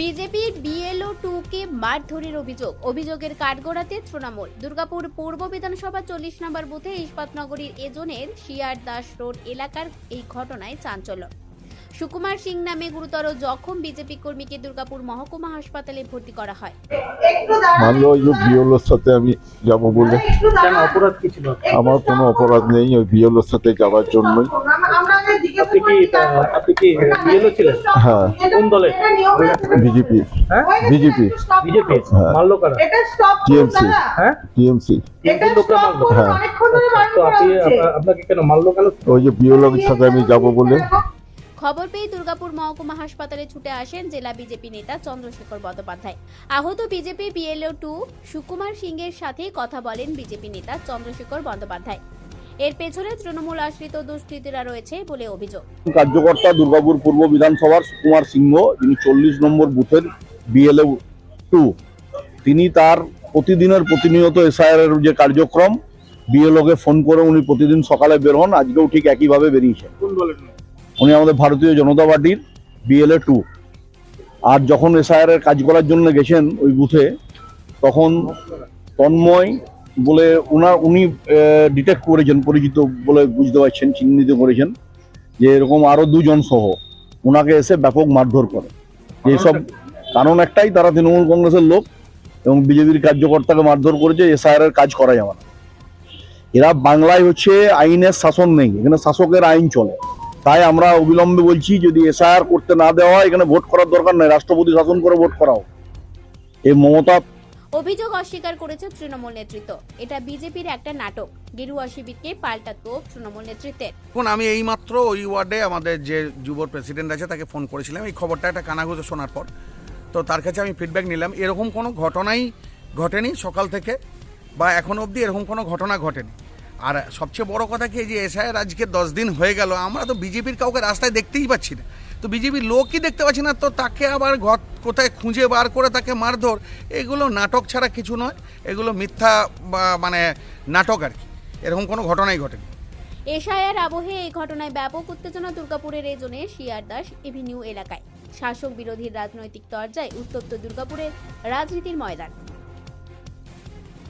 বিজেপির BLO two কে মারধরের অভিযোগ। অভিযোগের কাঠগড়াতে তৃণমূল। দুর্গাপুর পূর্ব বিধানসভা চল্লিশ নম্বর বুথে ইস্পাতনগরীর এজনের শিয়ার দাস রোড এলাকার এই ঘটনায় চাঞ্চল্য। সুকুমার সিং নামে গুরুতর জখম বিজেপি কর্মীকে দুর্গাপুর মহকুমা হাসপাতালে ভর্তি করা হয়। মানলো ওই বিএলওর সাথে আমি যাব বলে। আমার কোনো অপরাধ নেই ওই বিএলওর সাথে যাওয়ার জন্যই। আপনি কি আপনি কি বিএলও ছিলেন? হ্যাঁ। কোন দলে বিজেপি। হ্যাঁ? বিজেপি। বিজেপি? হ্যাঁ। মারলো কারা টিএমসি। হ্যাঁ? টিএমসি। তিনজন লোকরা মারলো হ্যাঁ তো আপনি আপনাকে কেন মারলো কেন ওই যে বিএলওর সাথে আমি যাব বলে। খবর পেয়ে দুর্গাপুর মহকুমা হাসপাতালে ছুটে আসেন জেলা বিজেপি নেতা চন্দ্রশেখর বন্দ্যোপাধ্যায়। আহত বিজেপি বিএলও টু সুকুমার সিং এর সাথে কথা বলেন বিজেপি নেতা চন্দ্রশেখর বন্দ্যোপাধ্যায়। এর পেছনে তৃণমূল আশ্রিত দুষ্কৃতীরা রয়েছে বলে অভিযোগ। কার্যকর্তা দুর্গাপুর পূর্ব বিধানসভার সুকুমার সিংহ যিনি চল্লিশ নম্বর বুথের বিএলএ টু তিনি তার প্রতিদিনের প্রতিনিয়ত এসআইআর এর যে কার্যক্রম বিএলওকে ফোন করে উনি প্রতিদিন সকালে বের হন আজকেও ঠিক একইভাবে বেরিয়েছেন। উনি আমাদের ভারতীয় জনতা পার্টির বিএলএ টু আর যখন এসআইআর এর কাজ করার জন্য গেছেন ওই বুথে তখন তন্ময় বলে ওনার উনি ডিটেক্ট করেছেন পরিচিত বলে বুঝতে পারছেন চিহ্নিত করেছেন যে এরকম আরও দুজন সহ ওনাকে এসে ব্যাপক মারধর করে। এইসব কারণ একটাই তারা তৃণমূল কংগ্রেসের লোক এবং বিজেপির কার্যকর্তাকে মারধর করেছে এসআইআর এর কাজ করা যাবে না এরা বাংলায় হচ্ছে আইনের শাসন নেই এখানে শাসকের আইন চলে। তাই আমরা অবিলম্বে বলছি যদি এসআইআর করতে না দেওয়া হয় এখানে ভোট করার দরকার নেই রাষ্ট্রপতি শাসন করে ভোট করাও। এই মমতা অভিযোগ অস্বীকার করেছে তৃণমূল নেতৃত্ব। এটা বিজেপির একটা নাটক। গেরুয়া শিবিরকে পাল্টা তোপ তৃণমূল নেতৃত্বের এখন আমি এই মাত্র ওই ওয়ার্ডে আমাদের যে যুব প্রেসিডেন্ট আছে তাকে ফোন করেছিলাম। এই খবরটা একটা কানাঘুষে শোনার পর। তো তার কাছে আমি ফিডব্যাক নিলাম। এরকম কোনো ঘটনাই ঘটেনি সকাল থেকে বা এখন অবধি এরকম কোনো ঘটনা ঘটেনি। আর সবচেয়ে বড় কথা কি যে এসআইয়ের আজকে দশ দিন হয়ে গেল, আমরা তো বিজেপির কাউকে রাস্তায় দেখতেই পাচ্ছি না। তো বিজেপির লোকই দেখতে পাচ্ছি না, তো তাকে আবার ঘর কোথায় খুঁজে বার করে তাকে মারধর, এগুলো নাটক ছাড়া কিছু নয়, এগুলো মিথ্যা বা মানে নাটক আর কি, এরকম কোনো ঘটনাই ঘটেনি। এশায়ার আবহে এই ঘটনায় ব্যাপক উত্তেজনা দুর্গাপুরের এজনে শিয়ার দাস এভিনিউ এলাকায়। শাসক বিরোধীর রাজনৈতিক তরজায় উত্তপ্ত দুর্গাপুরের রাজনীতির ময়দান।